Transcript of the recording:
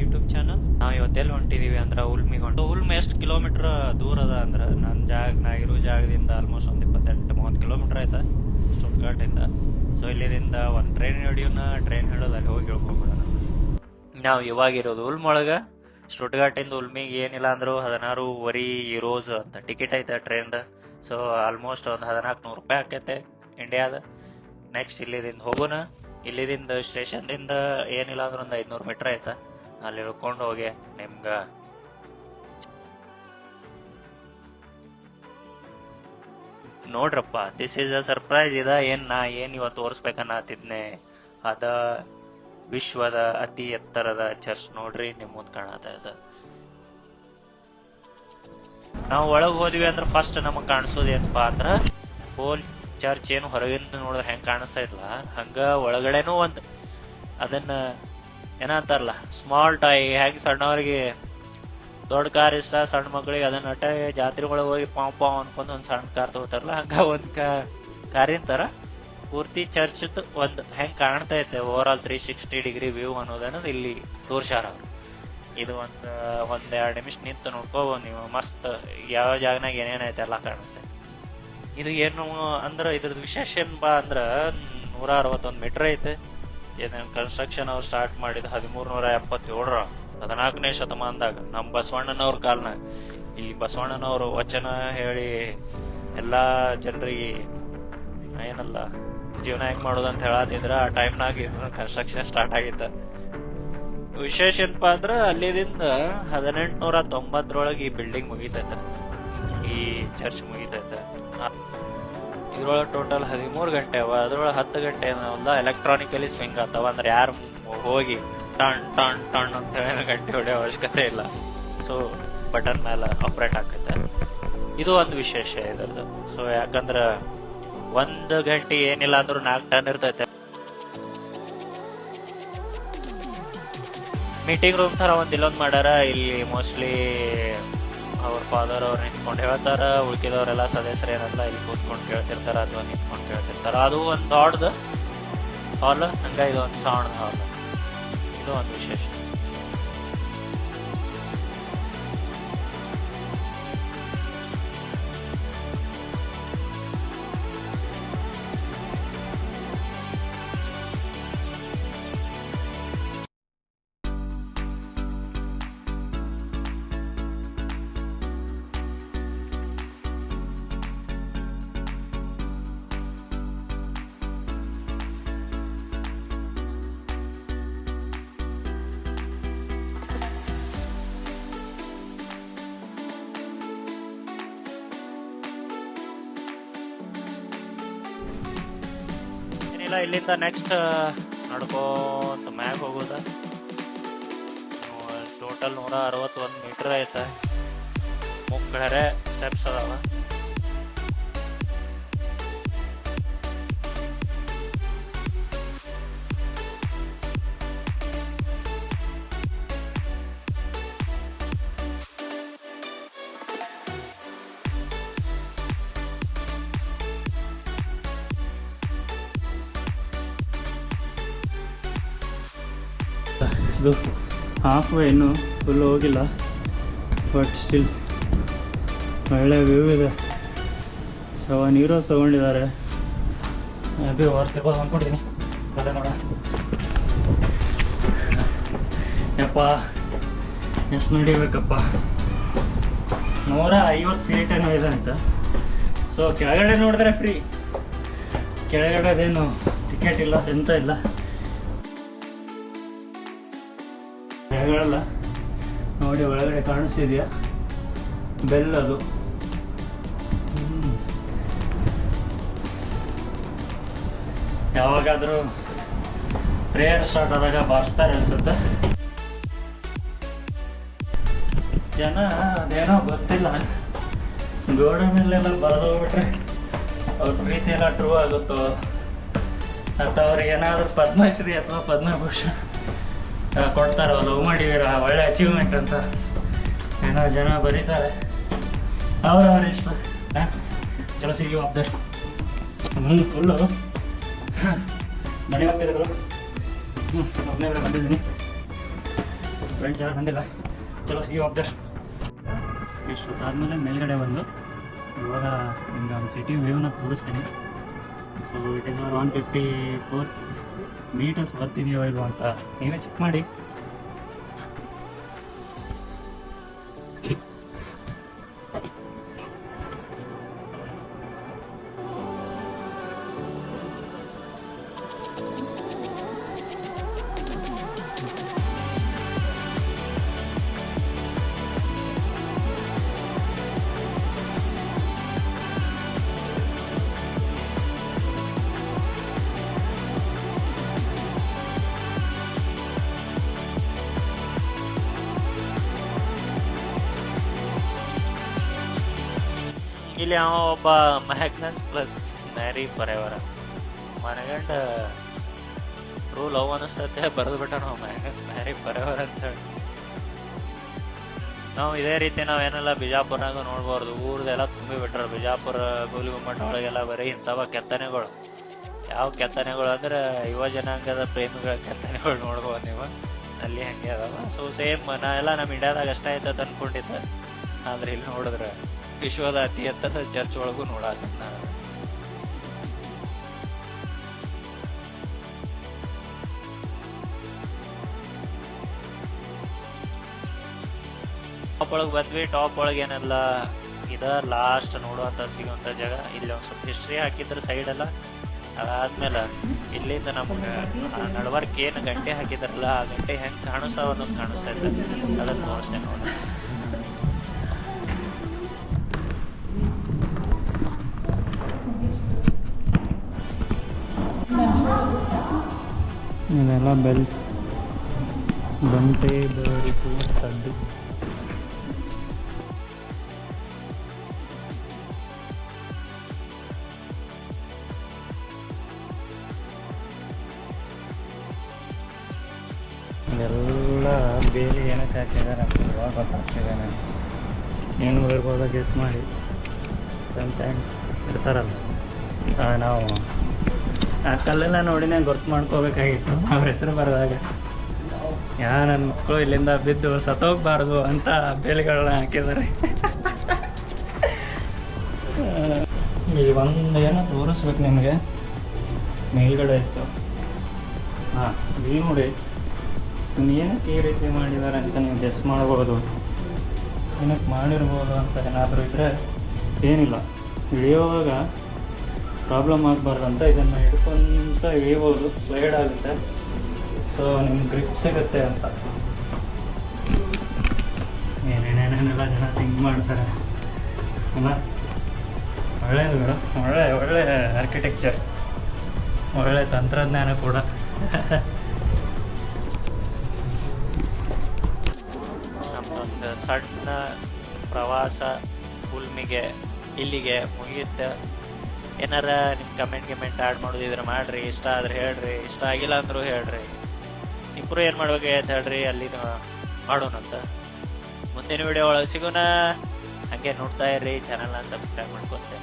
YouTube channel. ನಾವು ಇವತ್ತೆಲ್ಲಿ ಹೊಂಟಿದೀವಿ ಅಂದ್ರೆ ಉಲ್ಮಿಗೆ ಹೊಂಟು ಉಲ್ಮಿ ಎಷ್ಟು ಕಿಲೋಮೀಟರ್ ದೂರ ಅದ ಅಂದ್ರೆ ನನ್ನ ಜಾಗ, ನಾ ಇರೋ ಜಾಗದಿಂದ ಆಲ್ಮೋಸ್ಟ್ ಒಂದು ಇಪ್ಪತ್ತೆಂಟು, ಮೂವತ್ತು ಕಿಲೋಮೀಟರ್ ಆಯ್ತಾ ಇಂದ ಸೊ ಇಲ್ಲಿದಿಂದ ಒಂದು ಟ್ರೈನ್ ಹಿಡಿಯೋಣ ಟ್ರೈನ್ ಹಿಡಿದು ಅಲ್ಲಿ ಹೋಗಿ ಇಳ್ಕೊಂಬಿಡೋಣ. ನಾವು ಇವಾಗಿರೋದು ಉಲ್ಮ್ ಒಳಗ. ಸ್ಟುಟ್ಗಾರ್ಟಿಂದ ಉಲ್ಮಿಗೆ ಏನಿಲ್ಲ ಅಂದ್ರು ಹದಿನಾರೂವರೆ ಯೂರೋಸ್ ಅಂತ ಟಿಕೆಟ್ ಐತೆ ಟ್ರೈನ್ದ ಸೊ ಆಲ್ಮೋಸ್ಟ್ ಒಂದು ಹದಿನಾಲ್ಕು ನೂರು ರೂಪಾಯಿ ಆಕೈತೆ ಇಂಡಿಯಾದ ನೆಕ್ಸ್ಟ್ ಇಲ್ಲಿದಿಂದ ಹೋಗೋಣ. ಇಲ್ಲಿದಿಂದ ಸ್ಟೇಷನ್ದಿಂದ ಏನಿಲ್ಲ ಅಂದ್ರೆ ಒಂದು ಐದ್ನೂರು ಮೀಟರ್ ಆಯ್ತಾ. ಅಲ್ಲಿ ಇಳ್ಕೊಂಡು ಹೋಗಿ ನಿಮ್ಗ ನೋಡ್ರಪ್ಪ ದಿಸ್ ಇಸ್ ಅ ಸರ್ಪ್ರೈಸ್ ಇದ, ಏನ್ ನಾ ಏನ್ ಇವತ್ತು ತೋರಿಸ್ಬೇಕನ್ನತ್ತಿದ್ನೆ. ಅದ ವಿಶ್ವದ ಅತಿ ಎತ್ತರದ ಚರ್ಚ್ ನೋಡ್ರಿ ನಿಮ್ ಮುಂದ್ ಕಾಣತ ಇದ ನಾವು ಒಳಗ್ ಹೋದ್ವಿ ಅಂದ್ರೆ ಫಸ್ಟ್ ನಮಗ್ ಕಾಣಿಸೋದು ಏನಪ್ಪಾ ಅಂದ್ರ, ಹೋಲ್ ಚರ್ಚ್ ಏನು ಹೊರಗಿಂದ ನೋಡಿದ್ರೆ ಹೆಂಗ್ ಕಾಣಿಸ್ತಾ ಇದ್ಲ? ಹಂಗ ಒಳಗಡೆನೂ ಒಂದ್ ಅದನ್ನ ಏನಂತಾರಲ್ಲ ಸ್ಮಾಲ್ ಟಾಯ್ ಹೇಗೆ ಸಣ್ಣವ್ರಿಗೆ, ದೊಡ್ಡ ಕಾರ್ ಇಷ್ಟ, ಸಣ್ಣ ಮಕ್ಳಿಗೆ ಅದನ್ನ ಅಟ ಜಾತ್ರೆಗಳಿಗೆ ಹೋಗಿ ಪಾವ್ ಪಾವ್ ಅನ್ಕೊಂಡು ಒಂದು ಸಣ್ಣ ಕಾರ್ ತಗೋತಾರಲ್ಲ, ಹಂಗ ಒಂದ್ ಕಾರಿನ ತರ ಪೂರ್ತಿ ಚರ್ಚ್ ಒಂದ್, ಹೆಂಗ್ ಕಾಣ್ತಾ ಐತೆ over all three sixty degree view ಅನ್ನೋದನ್ನ ಇಲ್ಲಿ ತೋರ್ಸ್ಯಾರ ಅವ್ರು. ಇದು ಒಂದ್ ಒಂದ್ ಎರಡ್ ನಿಮಿಷ ನಿಂತು ನೋಡ್ಕೋಬಹುದು ನೀವು, ಮಸ್ತ್, ಯಾವ ಜಾಗನಾಗ ಏನೇನೈತೆ ಎಲ್ಲ ಕಾಣಿಸ್ತೈತೆ ಇದು ಏನು ಅಂದ್ರ ಇದ್ರದ್ದು ವಿಶೇಷ ಏನಪ್ಪ ಅಂದ್ರ, ನೂರ ಅರವತ್ತೊಂದು ಮೀಟರ್ ಐತೆ. ಇದನ್ನ ಕನ್ಸ್ಟ್ರಕ್ಷನ್ ಅವ್ರು ಸ್ಟಾರ್ಟ್ ಮಾಡಿದ ಹದಿಮೂರ್ ನೂರ ಎಪ್ಪತ್ತೇಳರ ಹದಿನಾಲ್ಕನೇ ಶತಮಾನದಾಗ ನಮ್ ಬಸವಣ್ಣನವ್ರ ಕಾಲ್ನಾಗ. ಇಲ್ಲಿ ಬಸವಣ್ಣನವರು ವಚನ ಹೇಳಿ ಎಲ್ಲಾ ಜನರಿಗೆ ಏನಲ್ಲ, ಜೀವನ ಹೆಂಗ್ ಮಾಡೋದಂತ ಹೇಳಾದಿದ್ರ ಆ ಟೈಮ್ನಾಗ ಇದ್ರ ಕನ್ಸ್ಟ್ರಕ್ಷನ್ ಸ್ಟಾರ್ಟ್ ಆಗಿತ್ತ ವಿಶೇಷ ಏನಪ್ಪಾ ಅಂದ್ರ ಅಲ್ಲಿದಿಂದ ಹದಿನೆಂಟುನೂರ ತೊಂಬತ್ತರೊಳಗೆ ಈ ಬಿಲ್ಡಿಂಗ್ ಮುಗಿತೈತ. ಈ ಚರ್ಚ್ ಮುಗಿತೈತೆ. ಇದ್ರೊಳಗೆ ಟೋಟಲ್ ಹದಿಮೂರು ಗಂಟೆ ಅವ. ಅದ್ರೊಳಗೆ ಹತ್ತು ಗಂಟೆ ಏನಲ್ಲ ಎಲೆಕ್ಟ್ರಾನಿಕಲಿ ಸ್ವಿಂಗ್ ಆಗ್ತಾವ ಅಂದ್ರೆ ಯಾರು ಹೋಗಿ ಟಣ್ ಟಣ್ ಟಣ್ ಅಂತ ಹೇಳಿ ಗಂಟೆ ಹೊಡೆಯೋ ಅವಶ್ಯಕತೆ ಇಲ್ಲ. ಸೊ ಬಟನ್ ಮೇಲೆ ಆಪರೇಟ್ ಆಗುತ್ತೆ. ಇದು ಒಂದು ವಿಶೇಷ ಇದ್ರದ್ದು. ಸೊ ಯಾಕಂದ್ರ ಒಂದು ಗಂಟೆ ಏನಿಲ್ಲ ಅಂದ್ರೂ ನಾಲ್ಕು ಟನ್ ಇರ್ತೈತೆ. ಮೀಟಿಂಗ್ ರೂಮ್ ತರ ಒಂದ್ ಇಲ್ಲೊಂದ್ ಮಾಡ್ಯಾರ. ಇಲ್ಲಿ ಮೋಸ್ಟ್ಲಿ ಅವ್ರ ಫಾದರ್ ಅವ್ರು ನಿಂತ್ಕೊಂಡು ಹೇಳ್ತಾರ, ಉಳ್ಕಿದವರೆಲ್ಲ ಸದಸ್ಯರು ಏನಲ್ಲ ಇಲ್ಲಿ ಕೂತ್ಕೊಂಡು ಕೇಳ್ತಿರ್ತಾರ ಅಥವಾ ನಿಂತ್ಕೊಂಡು ಕೇಳ್ತಿರ್ತಾರ, ಅದು ಒಂದು ದೊಡ್ಡದು ಹಾಲ್, ಹಂಗ ಇದೊಂದು ಸೌಂಡ್ ಹಾಲ್. ಇದು ಒಂದು ವಿಶೇಷ. ಏನಿಲ್ಲ ಇಲ್ಲಿಂದ ನೆಕ್ಸ್ಟ್ ನಡ್ಕೋತ ಮ್ಯಾಗ ಹೋಗೋದ. ಟೋಟಲ್ ನೂರ ಅರವತ್ತೊಂದು ಮೀಟರ್ ಐತೆ. ಮುಕ್ಕಳರೆ ಸ್ಟೆಪ್ಸ್ ಅದಾವ. ಇದು ಹಾಫ್ ವೇ ಇನ್ನು ಫುಲ್ ಹೋಗಿಲ್ಲ. ಬಟ್ ಸ್ಟಿಲ್ ಒಳ್ಳೆ ವ್ಯೂ ಇದೆ. ಸೆವೆನ್ ಹೀರೋಸ್ ತೊಗೊಂಡಿದ್ದಾರೆ. ಬಿ ವರ್ತ್ ಇರ್ಬೋದು ಅಂದ್ಕೊಂಡಿದ್ದೀನಿ ಅದೇ ನೋಡ ಯಪ್ಪ, ಎಷ್ಟು ನಡಿಬೇಕಪ್ಪ. ನೂರ ಐವತ್ತು ಫೀಟ್ ಏನೋ ಇದೆ ಅಂತ. ಸೊ ಕೆಳಗಡೆ ನೋಡಿದ್ರೆ ಫ್ರೀ ಕೆಳಗಡೆ ಅದೇನು ಟಿಕೆಟ್ ಇಲ್ಲ, ಎಂತ ಇಲ್ಲ. ಕೆಳಗಡೆಲ್ಲ ನೋಡಿ ಒಳಗಡೆ ಕಾಣಿಸ್ತಿದ್ಯಾ? ಬೆಲ್ಲದು. ಯಾವಾಗಾದ್ರೂ ಪ್ರೇಯರ್ ಸ್ಟಾರ್ಟ್ ಆದಾಗ ಬಾರಿಸ್ತಾರೆ ಅನ್ಸುತ್ತೆ. ಜನ ಅದೇನೋ ಗೊತ್ತಿಲ್ಲ. ಗೋಡೆ ಮೇಲೆಲ್ಲ ಬರೆದೋಗ್ಬಿಟ್ರೆ ಅವ್ರ ಪ್ರೀತಿ ಎಲ್ಲ ಟ್ರೂ ಆಗುತ್ತೋ? ಅಥವಾ ಅವ್ರಿಗೆ ಏನಾದರೂ ಪದ್ಮಶ್ರೀ ಅಥವಾ ಪದ್ಮಭೂಷಣ? ಕೊಡ್ತಾರೆ? ಲವ್ ಮಾಡಿದ್ದೀರ? ಒಳ್ಳೆ ಅಚೀವ್ಮೆಂಟ್ ಅಂತ. ಏನೋ ಜನ ಬರೀತಾರೆ. ಅವ್ರವ್ರ ಇಷ್ಟ. ಚಲೋ ಸಿಗಿ ವಾಪಸ್. ಹ್ಞೂ ಫುಲ್ಲು ಮನೆ ಹೋಗ್ತಿದ್ರು ಹ್ಞೂ ಒಬ್ಬನೇ ಬಂದಿದ್ದೀನಿ. ಫ್ರೆಂಡ್ಸ್ ಯಾರು ಬಂದಿಲ್ಲ. ಚಲೋ ಸಿ ಹೋಗ್ತಾರೆ ಇಷ್ಟೊತ್ತಾದ್ಮೇಲೆ ಮೇಲ್ಗಡೆ ಬಂದು ಇವಾಗ ನಿಮ್ಗೆ ಒಂದು ಸಿಟಿ ವ್ಯೂನ ತೋರಿಸ್ತೀನಿ. So it is our one fifty four metres ಬರ್ತಿದೆಯೋ ಇಲ್ವೋ ಅಂತ ನೀವೇ ಚೆಕ್ ಮಾಡಿ. ಇಲ್ಲಿ ಅವ ಒಬ್ಬ Magnus plus Mary forever ಮನಗಂಡ ಟ್ರೂ ಲವ್ ಅನಿಸ್ತತೆ, ಬರೆದು ಬಿಟ್ಟ ನಾವು ಮ್ಯಾಗ್ನಸ್ ಮ್ಯಾರಿ ಫಾರ್ ಎವರ್ ಅಂತ ನಾವು ಇದೇ ರೀತಿ ನಾವೇನೆಲ್ಲ ಬಿಜಾಪುರ್ನಾಗ ನೋಡ್ಬಾರ್ದು, ಊರ್ದೆಲ್ಲ ತುಂಬಿ ಬಿಟ್ರ. ಬಿಜಾಪುರ, ಗೋಲಿ ಗುಮ್ಮಟ ಒಳಗೆಲ್ಲ ಬರೀ ಇಂಥವ ಕೆತ್ತನೆಗಳು. ಯಾವ ಕೆತ್ತನೆಗಳು ಅಂದ್ರೆ ಯುವ ಜನಾಂಗದ ಪ್ರೇಮಿಗಳ ಕೆತ್ತನೆಗಳು ನೋಡ್ಬೋದು ನೀವು. ಅಲ್ಲಿ ಹಂಗೆ ಅದಾವ. ಸೊ ಸೇಮ್ ನಾ ಎಲ್ಲ ನಮ್ಮ ಇಂಡಿಯಾದಾಗ ಅಷ್ಟೇ ಆಯ್ತದ ಅನ್ಕೊಂಡಿದ್ದೆ. ಆದ್ರೆ ಇಲ್ಲಿ ನೋಡಿದ್ರೆ ವಿಶ್ವದ ಅತಿ ಎತ್ತರದ ಚರ್ಚ್ ಒಳಗೂ ನೋಡಾತ ನಾನು ಟಾಪ್ ಒಳಗೆ ಬಂದ್ವಿ ಟಾಪ್ ಒಳಗೆ ಏನೆಲ್ಲ ಇದ ಲಾಸ್ಟ್ ನೋಡುವಂತ ಸಿಗುವಂತ ಜಾಗ. ಇಲ್ಲಿ ಒಂದ್ ಸ್ವಲ್ಪ ಹಿಸ್ಟ್ರಿ ಹಾಕಿದ್ರ ಸೈಡ್ ಎಲ್ಲ. ಅದಾದ್ಮೇಲೆ ಇಲ್ಲಿಂದ ನಮ್ಗೆ ನಡವರ್ಕ್ ಏನು ಗಂಟೆ ಹಾಕಿದ್ರಲ್ಲ, ಆ ಗಂಟೆ ಹೆಂಗೆ ಕಾಣಿಸ್ತಾವ ಅನ್ನೋದು ಕಾಣಿಸ್ತಾ ಇತ್ತು ಅದನ್ನ ತೋರಿಸ್ತೇನೆ ನೋಡಿ ಇದೆಲ್ಲ ಬೆಲ್ಸ್. ಗಂಟೆ ಬೆವರಿಸುವ ಸದ್ದು ಎಲ್ಲ ಬೇಲಿ ಏನಕ್ಕೆ ಹಾಕಿದ್ದಾರೆ ಅಂತ ಇವಾಗ ಗೊತ್ತಾಗ್ತಿದೆ ನನಗೆ. ಏನು ಇರ್ಬೋದು ಗೆಸ್ ಮಾಡಿ. ಟೈಮ್ಸ್ ಇರ್ತಾರಲ್ಲ. ನಾವು ಆ ಕಲ್ಲೆಲ್ಲ ನೋಡಿನೇ ಗೊತ್ತು ಮಾಡ್ಕೋಬೇಕಾಗಿತ್ತು. ಅವ್ರ ಹೆಸರು ಬರೆದಾಗ, ಯಾ ನನ್ನ ಮಕ್ಕಳು ಇಲ್ಲಿಂದ ಬಿದ್ದು ಸತ್ತೋಗ್ಬಾರ್ದು ಅಂತ ಬೇಲಿಗಳನ್ನ ಹಾಕಿದ್ದಾರೆ. ಈ ಒಂದು ಏನೋ ತೋರಿಸ್ಬೇಕು ನಿಮಗೆ. ಮೇಲ್ಗಡೆ ಇತ್ತು. ಹಾಂ ಬಿಲ್ ನೋಡಿ. ಏನಕ್ಕೆ ಈ ರೀತಿ ಮಾಡಿದ್ದಾರೆ ಅಂತ ನೀವು ಗೆಸ್ ಮಾಡ್ಬೋದು. ಏನಕ್ಕೆ ಮಾಡಿರ್ಬೋದು ಅಂತ ಏನಾದರೂ ಇದ್ದರೆ ಏನಿಲ್ಲ. ಇಳಿಯುವಾಗ ಪ್ರಾಬ್ಲಮ್ ಆಗಬಾರ್ದು ಅಂತ ಇದನ್ನು ಹಿಡ್ಕೊಂತ ಇಳಿಬೋದು ಸ್ಲೈಡ್ ಆಗುತ್ತೆ. ಸೊ ನಿಮ್ಗೆ ಗ್ರಿಪ್ ಸಿಗುತ್ತೆ ಅಂತ. ಏನೇನೇನೇನೆಲ್ಲ ಜನ ಥಿಂಕ್ ಮಾಡ್ತಾರೆ. ಅಲ್ಲ? ಒಳ್ಳೆಯದು ಮೇಡಮ್ ಒಳ್ಳೆ ಒಳ್ಳೆ ಆರ್ಕಿಟೆಕ್ಚರ್ ಒಳ್ಳೆ ತಂತ್ರಜ್ಞಾನ ಕೂಡ. ನಮ್ದೊಂದು ಸಣ್ಣ ಪ್ರವಾಸ ಉಲ್ಮಿಗೆ ಇಲ್ಲಿಗೆ ಮುಗಿಯುತ್ತೆ. ಏನಾರ ನಿಮ್ ಕಮೆಂಟ್ ಗಿಮೆಂಟ್ ಆಡ್ ಮಾಡೋದಿದ್ರೆ ಮಾಡ್ರಿ, ಇಷ್ಟ ಆದ್ರೆ ಹೇಳ್ರಿ, ಇಷ್ಟ ಆಗಿಲ್ಲ ಅಂದ್ರು ಹೇಳ್ರಿ. ಇಬ್ರು ಏನ್ ಮಾಡ್ಬೇಕು ಅಂತ ಹೇಳ್ರಿ ಅಲ್ಲಿ ಮಾಡೋಣಂತ ಮುಂದಿನ ವಿಡಿಯೋ ಒಳಗೆ ಸಿಗೋಣ. ಹಂಗೆ ನೋಡ್ತಾ ಇರ್ರಿ ಚಾನಲ್ನ ಸಬ್ಸ್ಕ್ರೈಬ್ ಮಾಡ್ಕೊಂತೆ.